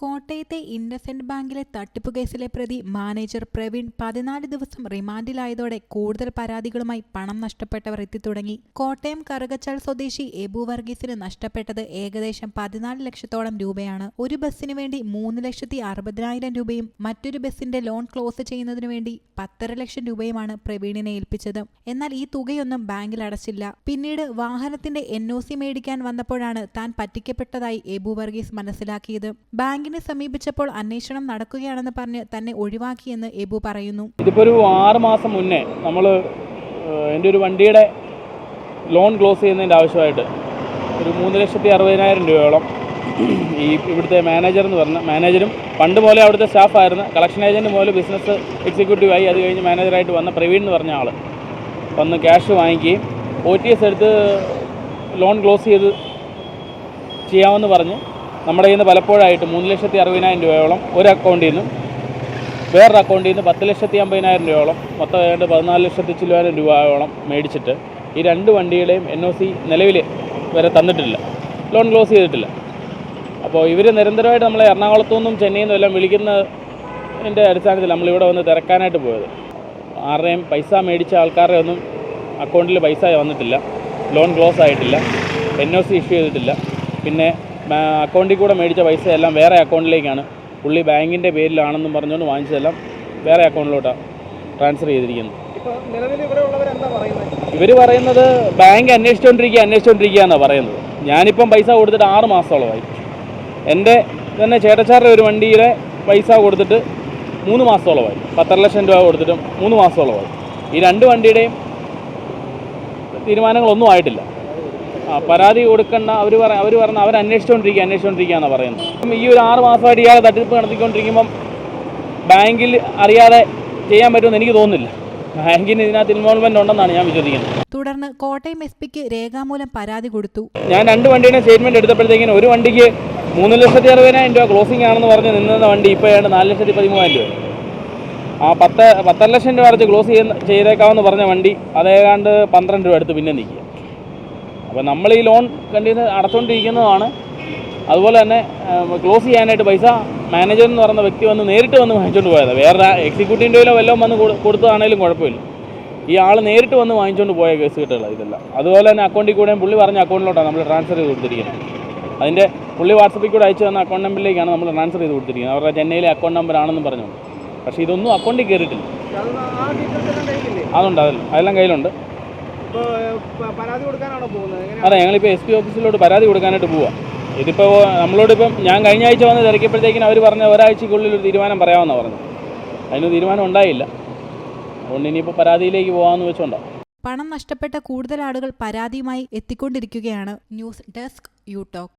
കോട്ടയത്തെ ഇൻഡസെന്റ് ബാങ്കിലെ തട്ടിപ്പ് കേസിലെ പ്രതി മാനേജർ പ്രവീൺ പതിനാല് ദിവസം റിമാൻഡിലായതോടെ കൂടുതൽ പരാതികളുമായി പണം നഷ്ടപ്പെട്ടവർ എത്തിത്തുടങ്ങി. കോട്ടയം കറുകച്ചാൽ സ്വദേശി എബു വർഗീസിന് നഷ്ടപ്പെട്ടത് ഏകദേശം പതിനാല് ലക്ഷത്തോളം രൂപയാണ്. ഒരു ബസ്സിനു വേണ്ടി മൂന്ന് ലക്ഷത്തി അറുപതിനായിരം രൂപയും മറ്റൊരു ബസ്സിന്റെ ലോൺ ക്ലോസ് ചെയ്യുന്നതിനു വേണ്ടി പത്തര ലക്ഷം രൂപയുമാണ് പ്രവീണിനെ ഏൽപ്പിച്ചത്. എന്നാൽ ഈ തുകയൊന്നും ബാങ്കിൽ അടച്ചില്ല. പിന്നീട് വാഹനത്തിന്റെ എൻ മേടിക്കാൻ വന്നപ്പോഴാണ് താൻ പറ്റിക്കപ്പെട്ടതായി എബു വർഗീസ് മനസ്സിലാക്കിയത്. ബാങ്കിനെ സമീപിച്ചപ്പോൾ അന്വേഷണം നടക്കുകയാണെന്ന് പറഞ്ഞ് തന്നെ ഒഴിവാക്കിയെന്ന് എബു പറയുന്നു. ഇതിപ്പോ ഒരു ആറ് മാസം മുന്നേ നമ്മൾ എന്റെ ഒരു വണ്ടിയുടെ ലോൺ ക്ലോസ് ചെയ്യുന്നതിന്റെ ആവശ്യമായിട്ട് ഒരു മൂന്ന് ലക്ഷത്തി അറുപതിനായിരം രൂപയോളം ഈ ഇവിടുത്തെ മാനേജർ എന്ന് പറഞ്ഞ മാനേജരും പണ്ട് പോലെ അവിടുത്തെ സ്റ്റാഫായിരുന്നു കളക്ഷൻ ഏജന്റ് മുതൽ ബിസിനസ് എക്സിക്യൂട്ടീവായി അത് കഴിഞ്ഞ് മാനേജറായിട്ട് വന്ന പ്രവീൺ എന്ന് പറഞ്ഞ ആൾ വന്ന് ക്യാഷ് വാങ്ങിക്കുകയും ഒ ടി എസ് എടുത്ത് ലോൺ ക്ലോസ് ചെയ്ത് ചെയ്യാമെന്ന് പറഞ്ഞ് നമ്മുടെ കയ്യിൽ നിന്ന് പലപ്പോഴായിട്ട് മൂന്ന് ലക്ഷത്തി അറുപതിനായിരം രൂപയോളം ഒരു അക്കൗണ്ടിൽ നിന്നും വേറൊരു അക്കൗണ്ടിൽ നിന്ന് പത്ത് ലക്ഷത്തി അമ്പതിനായിരം രൂപയോളം മൊത്തം ഏതാണ്ട് പതിനാല് ലക്ഷത്തി ചില്ലുവായിരം രൂപയോളം മേടിച്ചിട്ട് ഈ രണ്ട് വണ്ടിയുടെയും എൻ ഒ സി നിലവിൽ വരെ തന്നിട്ടില്ല. ലോൺ ക്ലോസ് ചെയ്തിട്ടില്ല. അപ്പോൾ ഇവർ നിരന്തരമായിട്ട് നമ്മളെ എറണാകുളത്തു നിന്നും ചെന്നൈയിൽ നിന്നും എല്ലാം വിളിക്കുന്നതിന്റെ അടിസ്ഥാനത്തിൽ നമ്മളിവിടെ വന്ന് തിരക്കാനായിട്ട് പോയത്. ആരുടെയും പൈസ മേടിച്ച ആൾക്കാരുടെ ഒന്നും അക്കൗണ്ടിൽ പൈസ വന്നിട്ടില്ല. ലോൺ ക്ലോസ് ആയിട്ടില്ല. എൻ ഒ സി ഇഷ്യൂ ചെയ്തിട്ടില്ല. പിന്നെ അക്കൗണ്ടിൽ കൂടെ മേടിച്ച പൈസ എല്ലാം വേറെ അക്കൗണ്ടിലേക്കാണ് പുള്ളി ബാങ്കിന്റെ പേരിലാണെന്നും പറഞ്ഞുകൊണ്ട് വാങ്ങിച്ചതെല്ലാം വേറെ അക്കൗണ്ടിലോട്ടാണ് ട്രാൻസ്ഫർ ചെയ്തിരിക്കുന്നത്. ഇവർ പറയുന്നത്? ബാങ്ക് അന്വേഷിച്ചുകൊണ്ടിരിക്കുക അന്വേഷിച്ചുകൊണ്ടിരിക്കുക എന്നാണ് പറയുന്നത്. ഞാനിപ്പം പൈസ കൊടുത്തിട്ട് ആറ് മാസത്തോളമായി. എന്റെ തന്നെ ചേട്ടച്ചാരുടെ ഒരു വണ്ടിയുടെ പൈസ കൊടുത്തിട്ട് മൂന്ന് മാസത്തോളമായി. പത്തര ലക്ഷം രൂപ കൊടുത്തിട്ടും മൂന്ന് മാസത്തോളമായി. ഈ രണ്ട് വണ്ടിയുടെയും തീരുമാനങ്ങളൊന്നും ആയിട്ടില്ല. പരാതി കൊടുക്കേണ്ട അവർ പറ അവർ പറഞ്ഞ അവർ അന്വേഷിച്ചുകൊണ്ടിരിക്കുക അന്വേഷിച്ചുകൊണ്ടിരിക്കുക എന്നാണ് പറയുന്നത്. അപ്പം ഈ ഒരു ആറ് മാസമായിട്ട് ഇയാളെ തട്ടിപ്പ് നടത്തിക്കൊണ്ടിരിക്കുമ്പം ബാങ്കിൽ അറിയാതെ ചെയ്യാൻ പറ്റുമെന്ന് എനിക്ക് തോന്നുന്നില്ല. ബാങ്കിന് ഇതിനകത്ത് ഇൻവോൾവ്മെന്റ് ഉണ്ടെന്നാണ് ഞാൻ വിശ്വസിക്കുന്നത്. തുടർന്ന് കോട്ടയം എസ് പിക്ക് രേഖാമൂലം പരാതി കൊടുത്തു. ഞാൻ രണ്ട് വണ്ടിയുടെ സ്റ്റേറ്റ്മെന്റ് എടുത്തപ്പോഴത്തേക്കിനും ഒരു വണ്ടിക്ക് മൂന്ന് ലക്ഷത്തി അറുപതിനായിരം രൂപ ക്ലോസിംഗ് ആണെന്ന് പറഞ്ഞ് നിന്ന വണ്ടി ഇപ്പോൾ ഏതാണ്ട് നാല് ലക്ഷത്തി പതിമൂവായിരം രൂപ. ആ പത്ത് പത്തര ലക്ഷം രൂപ അടച്ച് ക്ലോസ് ചെയ്തേക്കാമെന്ന് പറഞ്ഞ വണ്ടി അതേകാണ്ട് പന്ത്രണ്ട് രൂപ അടുത്ത് പിന്നെ നിൽക്കുക. അപ്പോൾ നമ്മൾ ഈ ലോൺ കണ്ടിന്യൂ അടച്ചുകൊണ്ടിരിക്കുന്നതാണ് അതുപോലെ തന്നെ ക്ലോസ് ചെയ്യാനായിട്ട് പൈസ മാനേജർ എന്ന് പറയുന്ന വ്യക്തി വന്ന് നേരിട്ട് വന്ന് വാങ്ങിച്ചുകൊണ്ട് പോയത്. വേറെ എക്സിക്യൂട്ടീവിന്റെയിലോ വല്ലതും വന്ന് കൊടു- കൊടുത്തതാണേലും കുഴപ്പമില്ല. ഈ ആൾ നേരിട്ട് വന്ന് വാങ്ങിച്ചുകൊണ്ട് പോയ കേസ് കിട്ടുകളാണ് ഇതെല്ലാം. അതുപോലെ തന്നെ അക്കൗണ്ടിൽ കൂടെയും പുള്ളി പറഞ്ഞ അക്കൗണ്ടിലോട്ടാണ് നമ്മൾ ട്രാൻസ്ഫർ ചെയ്ത് കൊടുത്തിരിക്കുന്നത്. അതിന്റെ പുള്ളി വാട്സപ്പിൽ കൂടെ അയച്ചു തന്ന അക്കൗണ്ട് നമ്പറിലേക്കാണ് നമ്മൾ ട്രാൻസ്ഫർ ചെയ്ത് കൊടുത്തിരിക്കുന്നത്. അവരുടെ ചെന്നൈയിലെ അക്കൗണ്ട് നമ്പർ ആണെന്ന് പറഞ്ഞു പക്ഷേ ഇതൊന്നും അക്കൗണ്ടിൽ കയറിയിട്ടില്ല അതുണ്ട് അതിൽ അതെല്ലാം കയ്യിലുണ്ട്. അതെ ഞങ്ങളിപ്പോൾ എസ് പി ഓഫീസിലോട്ട് പരാതി കൊടുക്കാനായിട്ട് പോവാം. ഇതിപ്പോൾ നമ്മളോടിപ്പം ഞാൻ കഴിഞ്ഞ ആഴ്ച വന്ന് തിരക്കിയപ്പോഴത്തേക്കിനും അവർ പറഞ്ഞ ഒരാഴ്ചക്കുള്ളിൽ ഒരു തീരുമാനം പറയാമെന്നാണ് പറഞ്ഞത്. അതിന് തീരുമാനം ഉണ്ടായില്ല. അതുകൊണ്ട് ഇനിയിപ്പോൾ പരാതിയിലേക്ക് പോകാമെന്ന് വെച്ചോണ്ടാണ് പണം നഷ്ടപ്പെട്ട കൂടുതൽ ആളുകൾ പരാതിയുമായി എത്തിക്കൊണ്ടിരിക്കുകയാണ് ന്യൂസ് ഡെസ്ക് യു ടോക്ക്